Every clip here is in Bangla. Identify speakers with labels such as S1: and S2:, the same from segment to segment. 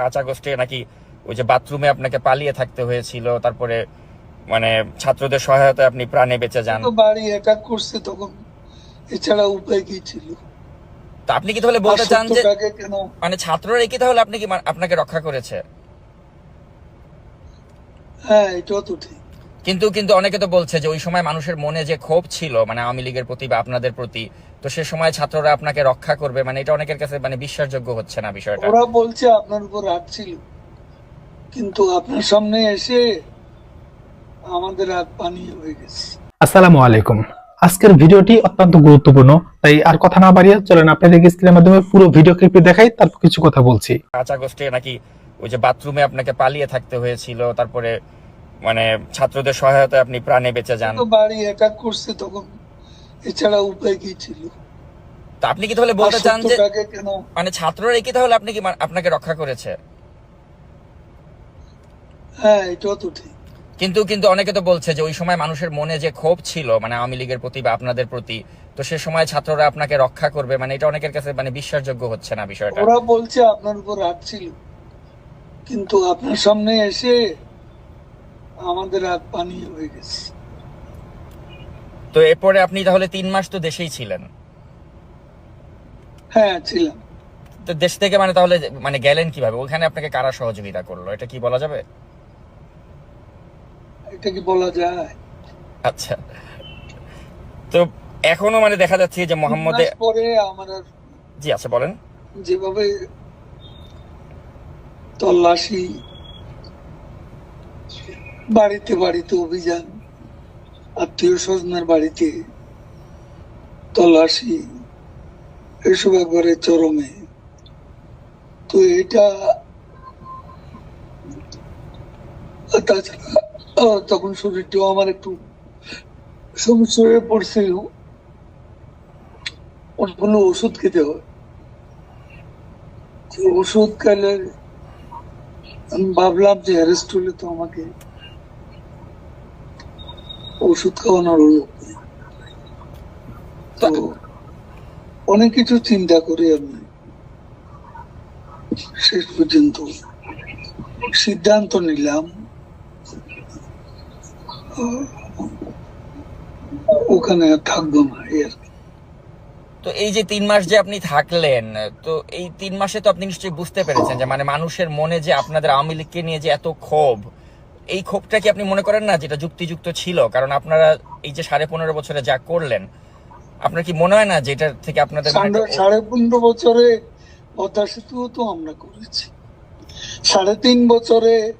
S1: পাঁচ আগস্টে নাকি ওই যে বাথরুমে আপনাকে পালিয়ে থাকতে হয়েছিল তারপরে মানে ছাত্রদের সহায়তায় আপনি প্রাণে বেঁচে যান।
S2: বাড়ি একা করছে তখন এছাড়া উপায় কি ছিল?
S1: তো আপনি কি তাহলে বলতে চান যে মানে ছাত্ররা কি তাহলে আপনি কি আপনাকে রক্ষা করেছে?
S2: হ্যাঁ এটাও তো ঠিক।
S1: কিন্তু কিন্তু অনেকে তো বলছে যে ওই সময় মানুষের মনে যে ক্ষোভ ছিল মানে আওয়ামী লীগের প্রতি বা আপনাদের প্রতি তো সে সময় ছাত্ররা আপনাকে রক্ষা করবে মানে এটা অনেকের কাছে মানে বিশ্বাসযোগ্য হচ্ছে না বিষয়টা।
S2: ওরা বলছে আপনার উপর রাগ ছিল। কিন্তু আপনার সামনে এসে আমাদের রাগ পানি হয়ে গেছে।
S3: আসসালামু আলাইকুম। আজকের ভিডিওটি অত্যন্ত গুরুত্বপূর্ণ তাই আর কথা না বাড়িয়ে চলেন আপনাদেরকে স্ক্রিনের মাধ্যমে পুরো ভিডিও ক্লিপটি দেখাই তারপর কিছু কথা বলছি।
S1: পাঁচ আগস্টে নাকি ওই যে বাথরুমে আপনাকে পালিয়ে থাকতে হয়েছিল তারপরে মানে ছাত্রদের সহায়তায় আপনি প্রাণে বেঁচে যান।
S2: বাড়ি অ্যাটাক করছে তখন এছাড়া উপায় কি ছিল?
S1: তো আপনি কি তাহলে বলতে চান যে মানে ছাত্ররা কি তাহলে আপনি কি আপনাকে রক্ষা করেছে?
S2: হ্যাঁ এটাও তো ঠিক।
S1: কিন্তু কিন্তু অনেকে তো বলছে যে ওই সময় মানুষের মনে যে ক্ষোভ ছিল মানে আওয়ামী লীগের প্রতি বা আপনাদের প্রতি তো সে সময় ছাত্ররা আপনাকে রক্ষা করবে মানে এটা অনেকের কাছে মানে বিশ্বাসযোগ্য হচ্ছে না বিষয়টা।
S2: ওরা বলছে আপনার উপর রাগ ছিল। কিন্তু আপনার সামনে এসে আমাদের রাগ পানি হয়ে গেছে।
S1: তো এরপরে আপনি তাহলে তিন মাস তো দেশেই ছিলেন।
S2: হ্যাঁ ছিলাম।
S1: তো দেশ থেকে মানে তাহলে মানে গেলেন কীভাবে? ওখানে আপনাকে কারা সহযোগিতা করল? এটা কি বলা যাবে?
S2: এটা কি বলা যায়?
S1: আচ্ছা। তো এখনও মানে দেখা যাচ্ছে যে মোহাম্মদ
S2: পরে আমার
S1: জি আচ্ছা বলেন।
S2: যেভাবে তল্লাশি বাড়িতে বাড়িতে অভিযান, আত্মীয় স্বজনের বাড়িতে তল্লাশি, এসব একবারে চরমে। তো এটা তাছাড়া তখন শরীরটাও আমার একটু সমস্যা হয়ে পড়ছিল অনেকগুলো ওষুধ খেতে হয়। ওষুধ খেলে আমি ভাবলাম যে অ্যারেস্ট হলে তো আমাকে ওষুধ খাওয়ানোর অনেক কিছু চিন্তা করে আমি। শেষ পর্যন্ত সিদ্ধান্ত নিলাম। ওখানে আর থাকব না।
S1: তো এই যে তিন মাস যে আপনি থাকলেন, তো এই তিন মাসে তো আপনি নিশ্চয়ই বুঝতে পেরেছেন যে মানে মানুষের মনে যে আপনাদের আওয়ামী লীগকে নিয়ে যে এত ক্ষোভ এই ক্ষোভটা কি আপনি মনে করেন না যেটা যুক্তিযুক্ত ছিল? কারণ আপনারা এই যে সাড়ে পনেরো বছরে যা করলেন আপনার কি মনে হয় না যে এটা থেকে আপনাদের
S2: সাড়ে- পনেরো বছরে পদ্মা সেতুও তো আমরা করেছি। সাড়ে তিন বছরে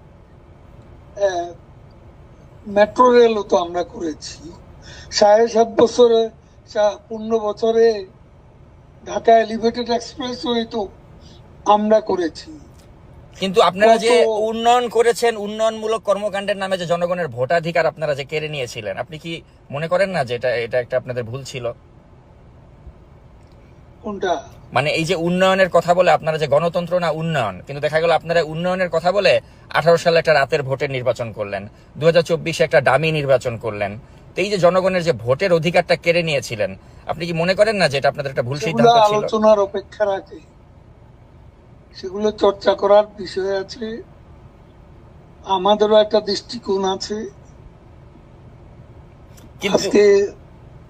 S2: মেট্রো রেলও তো আমরা করেছি। সাড়ে সাত বছরে পনেরো বছরে ঢাকা এলিভেটেড এক্সপ্রেস তো আমরা করেছি।
S1: কিন্তু আপনারা যে উন্নয়ন করেছেন উন্নয়নমূলক কর্মকাণ্ডের নামে যে জনগণের ভোটাধিকার আপনারা যে কেড়ে নিয়েছিলেন আপনি কি মনে করেন না যে এটা এটা একটা আপনাদের ভুল ছিল?
S2: কোনটা?
S1: মানে এই যে উন্নয়নের কথা বলে আপনারা যে গণতন্ত্র না উন্নয়ন কিন্তু দেখা গেল আপনারা উন্নয়নের কথা বলে আঠারো সালে একটা রাতের ভোটের নির্বাচন করলেন দু একটা ডামি নির্বাচন করলেন। তো এই যে জনগণের যে ভোটের অধিকারটা কেড়ে নিয়েছিলেন আপনি কি মনে করেন না যে এটা আপনাদের একটা ভুল সিদ্ধান্ত ছিল?
S2: আলোচনার অপেক্ষা রাখে সেগুলো চর্চা করার বিষয় আছে। আমাদেরও একটা দৃষ্টিকোণ আছে।
S1: কিন্তু
S2: আজকে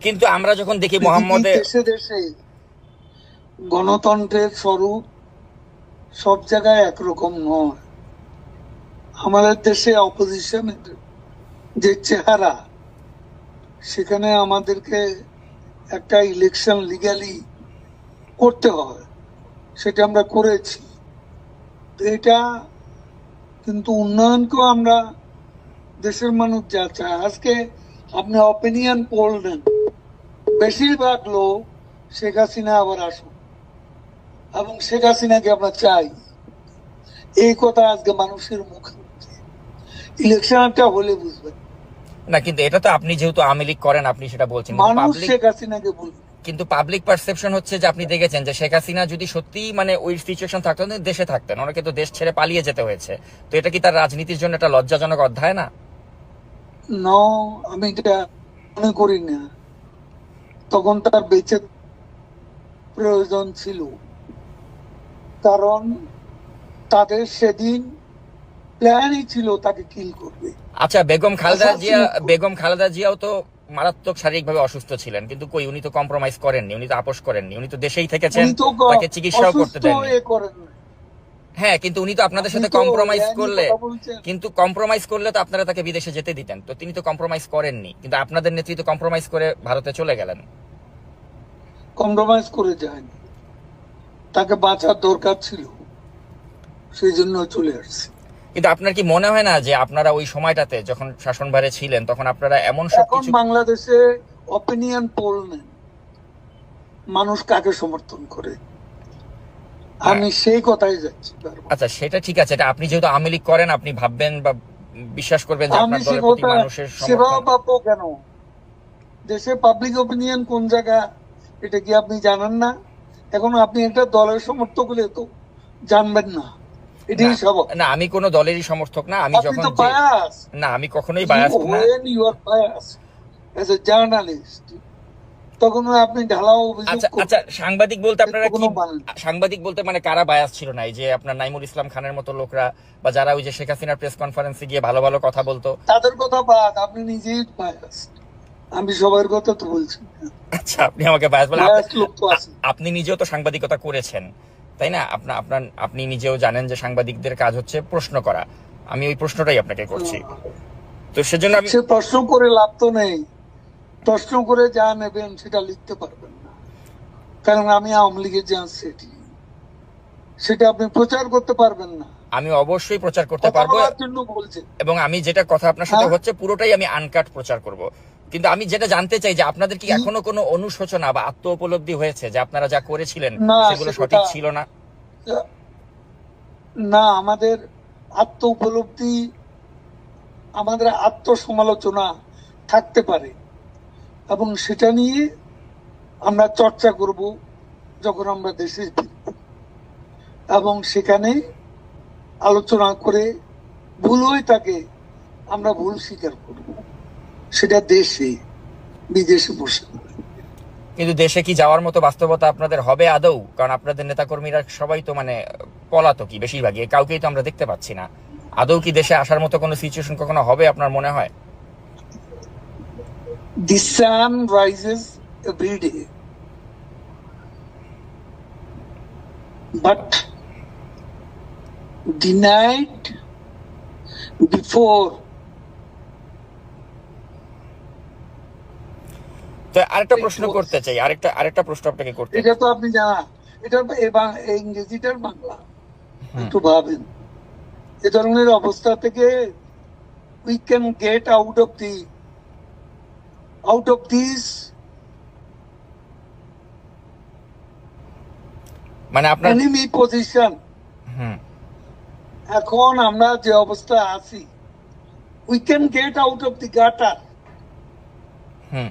S1: কিন্তু আমরা যখন দেখি
S2: দেশে দেশে গণতন্ত্রের স্বরূপ সব জায়গায় একরকম নয়। আমাদের দেশে অপোজিশনের যে চেহারা সেখানে আমাদেরকে একটা ইলেকশন লিগালি করতে হয়। সেটা আমরা করেছি। এটা কিন্তু উন্নয়নকেও আমরা দেশের মানুষ যা চায়। আজকে আপনি অপিনিয়ন পোল নেন বেশিরভাগ লোক শেখ হাসিনা আবার আসুন এবং শেখ হাসিনাকে আমরা চাই। এই কথা আজকে মানুষের মুখে। ইলেকশনটা হলে বুঝবেন।
S1: না কিন্তু এটা তো আপনি যেহেতু আওয়ামী লীগ করেন আপনি সেটা বলছেন।
S2: মানুষ শেখ হাসিনাকে বলবে
S1: কিন্তু পাবলিক পারসেপশন হচ্ছে যে আপনি দেখেছেন যে শেখ হাসিনা যদি সত্যি মানে ওই সিচুয়েশন থাকতো দেশে থাকতেন। ওনাকে তো দেশ ছেড়ে পালিয়ে যেতে হয়েছে। তো এটা কি তার রাজনীতির জন্য একটা লজ্জাজনক অধ্যায় না?
S2: ন আমি এটা মনে করি না। তখন তার বেঁচে প্রয়োজন ছিল। কারণ তাদের সেদিন প্ল্যানই ছিল তাকে কিল করবে।
S1: আচ্ছা বেগম খালেদা
S2: আচ্ছা,
S1: জিয়া বেগম খালেদা জিয়াও তো মারাত্মক শারীরিকভাবে অসুস্থ ছিলেন কিন্তু কই উনি তো কম্প্রোমাইজ করেননি উনি তো আপোষ করেননি উনি তো দেশেই থেকেছেন তাকে চিকিৎসাও করতে
S2: অসুস্থ
S1: দেননি।
S2: হয়ে করেন না।
S1: হ্যাঁ কিন্তু উনি তো আপনাদের সাথে কম্প্রোমাইজ করলে কিন্তু কম্প্রোমাইজ করলে তো আপনারা তাকে বিদেশে যেতে দিতেন তো তিনি তো কম্প্রোমাইজ করেননি কিন্তু আপনাদের নেতৃত্ব কম্প্রোমাইজ করে ভারতে চলে গেলেন।
S2: কম্প্রোমাইজ করে যায়নি। তাকে বাঁচার দরকার ছিল সেই জন্য চলে আসছে।
S1: কিন্তু আপনার কি মনে হয় না যে আপনারা ওই সময়টাতে যখন শাসনভারে ছিলেন তখন আপনারা এমন সব কিছু
S2: বাংলাদেশে অপিনিয়ন পোল নেন মানুষ কাকে সমর্থন করে? আমি সেই কথাই যাচ্ছি
S1: আচ্ছা সেটা ঠিক আছে। এটা আপনি যেহেতু আওয়ামী লীগ করেন আপনি ভাববেন বা বিশ্বাস করবেন যে আপনার দলের প্রতি মানুষের
S2: সেবা পাবো কেন? দেশে পাবলিক অপিনিয়ন কোন জায়গা? এটা কি আপনি জানেন না? এখন আপনি একটা দলের সমর্থক হলে তো জানবেন না।
S1: না, আমি কোনো দলেরই সমর্থক না আমি যখন না আমি কখনোই বায়াস না।
S2: তখন আপনি ঢালাও
S1: আচ্ছা আচ্ছা সাংবাদিক বলতে আপনারা কি
S2: মানে
S1: সাংবাদিক বলতে মানে কারা বায়াস ছিল না? যে আপনার নাইমুল ইসলাম খানের মতো লোকরা বা যারা ওই যে শেখ হাসিনার প্রেস কনফারেন্সে গিয়ে ভালো ভালো কথা বলতো।
S2: তাদের কথা বাদ আপনি নিজেই বায়াস আমি সবার কথা তো বলছি।
S1: আচ্ছা আপনি আমাকে বায়াস বলেন আপনি নিজেও তো সাংবাদিকতা করেছেন। তাই না? আপনার আপনার আপনি নিজেও জানেন যে সাংবাদিকদের কাজ হচ্ছে প্রশ্ন করা। আমি ওই প্রশ্নটাই আপনাকে করছি। তো সেজন্য আমি
S2: প্রশ্ন করে লাভ তো নেই। প্রশ্ন করে যা নেবেন সেটা লিখতে পারবেন না। কারণ আমি আওয়ামী লীগের যে সেটি সেটা আপনি প্রচার করতে পারবেন না।
S1: আমি অবশ্যই প্রচার করতে পারব এবং আমি যেটা কথা আপনার সাথে
S2: হ্যাঁ।
S1: হচ্ছে পুরোটাই আমি আনকাট প্রচার করব। কিন্তু আমি যেটা জানতে চাই যে আপনাদের কি এখনও কোনো অনুশোচনা বা আত্ম উপলব্ধি হয়েছে যে আপনারা যা করেছিলেন সেগুলো সঠিক ছিল না?
S2: না আমাদের আত্ম উপলব্ধি আমাদের আত্মসমালোচনা থাকতে পারে। এবং সেটা নিয়ে আমরা চর্চা করব যখন আমরা দেশে ফিরব। এবং সেখানে আলোচনা করে ভুল হয়ে থাকে আমরা ভুল স্বীকার করব। সেটা দেশে বিদেশে বসে।
S1: কিন্তু দেশে কি যাওয়ার মতো বাস্তবতা আপনাদের হবে আদৌ? কারণ আপনাদের নেতাকর্মীরা সবাই তো মানে পলাতকই বেশিরভাগই কাউকেই তো আমরা দেখতে পাচ্ছি না। আদৌ কি দেশে আসার মতো কোনো সিচুয়েশন কখনো হবে আপনার মনে হয়?
S2: The sun rises every day. But the night before
S1: তো আরেকটা প্রশ্ন করতে চাই আরেকটা আরেকটা প্রশ্ন আপনাকে করতে
S2: এটা তো আপনি জানা এটা ইংরেজিটার বাংলা। একটু ভাবেন। এ ধরনের অবস্থা থেকে we can get out of the out of this
S1: মানে আপনার
S2: এনিমি পজিশন
S1: হুম।
S2: এখন আমরা যে অবস্থা আছি we can get out of the gutter
S1: hmm.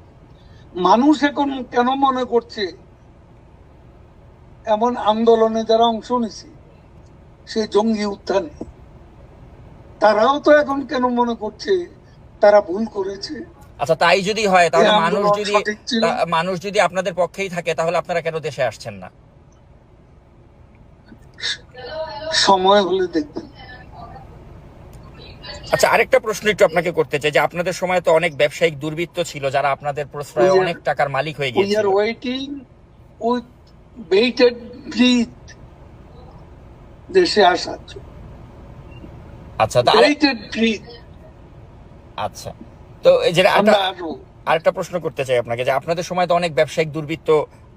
S2: মানুষ এখন কেন মনে করছে এমন আন্দোলনে যারা অংশ নিছে? সেই জঙ্গি উত্থানে। তারাও তো এখন কেন মনে করছে? তারা ভুল করেছে।
S1: আচ্ছা তাই যদি হয় তাহলে মানুষ যদি মানুষ যদি আপনাদের পক্ষেই থাকে তাহলে আপনারা কেন দেশে আসছেন না?
S2: সময় হলে দেখবেন।
S1: আচ্ছা আরেকটা প্রশ্ন একটু আপনাকে করতে চাই যে আপনাদের সময় তো অনেক ব্যবসায়িক দুর্বৃত্ত ছিল যারা আপনাদের প্রশ্রয়ে অনেক টাকার মালিক হয়ে
S2: উই
S1: গিয়েছিল।
S2: আর ওয়েটিং উইথ বেটেড ব্রিথ দেশে আসার
S1: আচ্ছা তো
S2: বেটেড ব্রিথ
S1: আচ্ছা তো এই যে
S2: আমরা
S1: আরেকটা প্রশ্ন করতে চাই আপনাকে যে আপনাদের সময় তো অনেক ব্যবসায়িক দুর্বৃত্ত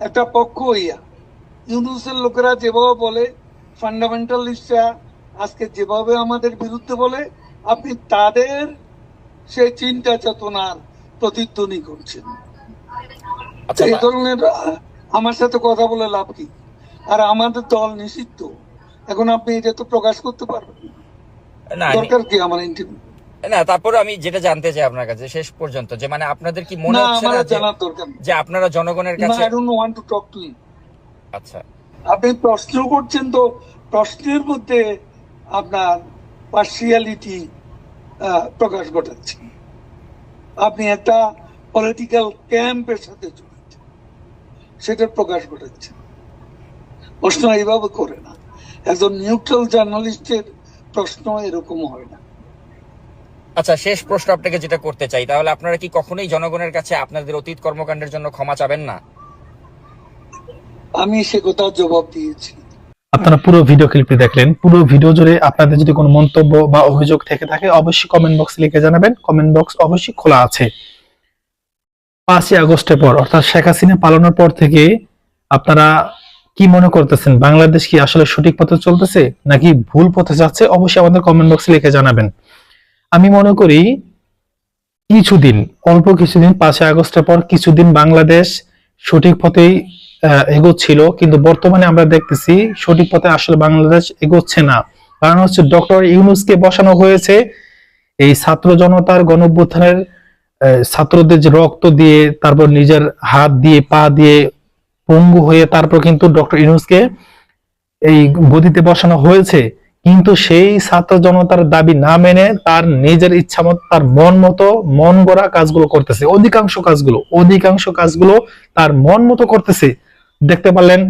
S2: একটা পক্ষ হইয়া। ইউনুসের লোকেরা যেভাবে বলে ফান্ডামেন্টালিস্টরা আজকে যেভাবে আমাদের বিরুদ্ধে বলে আপনি তাদের সেই চিন্তা চেতনার প্রতিধ্বনি করছেন।
S1: আচ্ছা
S2: এই ধরনের আমার সাথে কথা বলে লাভ কি? আর আমাদের দল নিষিদ্ধ। এখন আপনি এটা তো প্রকাশ করতে পারবেন। দরকার কি আমার ইন্টারভিউ
S1: না তারপরে আমি যেটা জানতে চাই আপনার কাছে শেষ পর্যন্ত যে মানে আপনাদের কি মনে হচ্ছে না যে- আপনারা জনগণের কাছে
S2: I don't want to talk to you.
S1: আচ্ছা।
S2: আপনি প্রশ্ন করছেন তো প্রশ্নের মধ্যে আপনার পার্সিয়ালিটি প্রকাশ ঘটাচ্ছেন আপনি একটা পলিটিক্যাল ক্যাম্পের সাথে জড়িত। সেটার প্রকাশ ঘটাচ্ছেন প্রশ্ন এইভাবে করে না। একজন নিউট্রাল জার্নালিস্টের প্রশ্ন এরকম হয় না।
S1: আচ্ছা শেষ প্রশ্ন আপনাকে যেটা করতে চাই তাহলে আপনারা কি কখনোই জনগণের কাছে আপনাদের অতীত কর্মকাণ্ডের জন্য ক্ষমা চাবেন না?
S2: আমি সে কথা জবাব দিয়েছি।
S3: আপনারা পুরো ভিডিও ক্লিপটি দেখলেন। পুরো ভিডিও জুড়ে আপনাদের যদি কোনো মন্তব্য বা অভিযোগ থেকে থাকে অবশ্যই কমেন্ট বক্সে লিখে জানাবেন। কমেন্ট বক্স অবশ্যই খোলা আছে। পাঁচই আগস্টের পর অর্থাৎ শেখ হাসিনা পালানোর পর থেকে আপনারা কি মনে করতেছেন? বাংলাদেশ কি আসলে সঠিক পথে চলতেছে নাকি ভুল পথে যাচ্ছে? অবশ্যই আমাদের কমেন্ট বক্সে লিখে জানাবেন। আমি মনে করি কিছুদিন অল্প কিছুদিন পাঁচই আগস্টের পর কিছুদিন বাংলাদেশ সঠিক পথেই এগোচ্ছিল। কিন্তু বর্তমানে আমরা দেখতেছি সঠিক পথে আসলে বাংলাদেশ এগোচ্ছে না। কারণ হচ্ছে ডক্টর ইউনুসকে বসানো হয়েছে এই ছাত্র জনতার গণঅভ্যুত্থানের আহ, ছাত্রদের যে রক্ত দিয়ে তারপর নিজের হাত দিয়ে পা দিয়ে পঙ্গু হয়ে তারপর কিন্তু ডক্টর ইউনুসকে এই গদিতে বসানো হয়েছে। কিন্তু সেই ছাত্র জনতার দাবি না মেনে তার নিজের ইচ্ছা মতো, তার মন মতো, মন গড়া কাজগুলো করতেছে। অধিকাংশ কাজগুলো অধিকাংশ কাজগুলো তার মন মতো করতেছে। দেখতে পারলেন,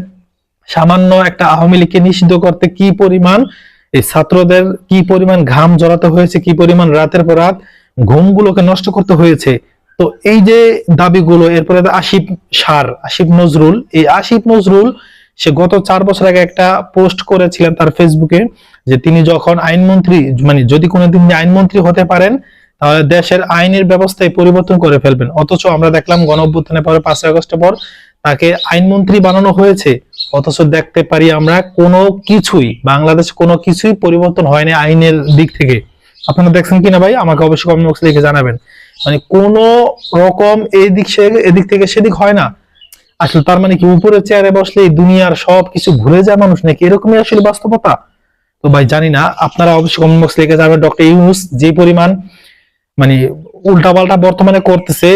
S3: সামান্য একটা আওয়ামী লীগকে নিষিদ্ধ করতে কি পরিমাণ, এই ছাত্রদের কি পরিমাণ ঘাম জড়াতে হয়েছে, কি পরিমাণ রাতের পর রাত ঘুমগুলোকে নষ্ট করতে হয়েছে। তো এই যে দাবিগুলো, এরপরে আসিফ সার, আসিফ নজরুল, এই আসিফ নজরুল সে গত চার বছর আগে একটা পোস্ট করেছিলেন তার ফেসবুকে যে তিনি যখন আইনমন্ত্রী মানে যদি কোনোদিন আইনমন্ত্রী হতে পারেন, তাহলে দেশের আইনের ব্যবস্থায় পরিবর্তন করে ফেলবেন। অথচ আমরা দেখলাম গণ অভ্যুত্থানের পরে পাঁচই আগস্টের পর তাকে আইনমন্ত্রী বানানো হয়েছে। অথচ দেখতে পারি আমরা কোনো কিছুই, বাংলাদেশ কোনো কিছুই পরিবর্তন হয়নি আইনের দিক থেকে। আপনারা দেখছেন কিনা ভাই? আমাকে অবশ্যই কমেন্ট বক্সে লিখে জানাবেন। মানে কোন রকম এই দিক সে- এদিক থেকে সেদিক হয় না। আসলে তার মানে কি উপরের চেয়ারে বসলে দুনিয়ার সব কিছু ভুলে যায় মানুষ নাকি? এরকমই আসলে বাস্তবতা। তো ভাই, জানি না, আপনারা অবশ্যই কমেন্ট বক্সে লিখে যাবেন। ডক্টর ইউনুস যে পরিমাণ মানে উল্টাপাল্টা বর্তমানে করতেছে,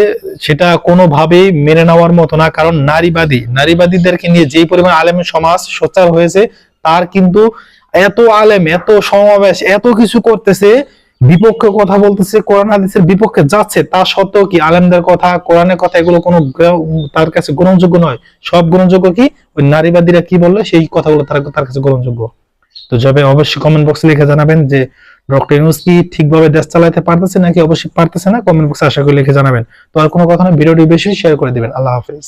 S3: সেটা কোনোভাবেই মেনে নেওয়ার মতো না। কারণ নারীবাদী, নারীবাদীদেরকে নিয়ে যেই পরিমাণ আলেম সমাজ সোচ্চার হয়েছে, তার কিন্তু এত আলেম, এত সমাবেশ, এত কিছু করতেছে বিপক্ষে কথা বলতেছে, কোরআন হাদিসের বিপক্ষে যাচ্ছে, তা সত্ত্বেও কি আলেমদের কথা, কোরআনের কথা এগুলো কোনো তার কাছে গ্রহণযোগ্য নয়? সব গ্রহণযোগ্য কি? ওই নারীবাদীরা কি বলল? সেই কথাগুলো তার তার কাছে গ্রহণযোগ্য। তো যাবে অবশ্যই কমেন্ট বক্সে লিখে জানাবেন যে, ডক্টর ইউনুস কি ঠিকভাবে দেশ চালাতে পারতেছে নাকি অবশ্যই পারতেছে না? কমেন্ট বক্সে আশা করি লিখে জানাবেন। তো আর কোনো কথা না ভিডিওটি বেশি শেয়ার করে দিবেন। আল্লাহ হাফেজ।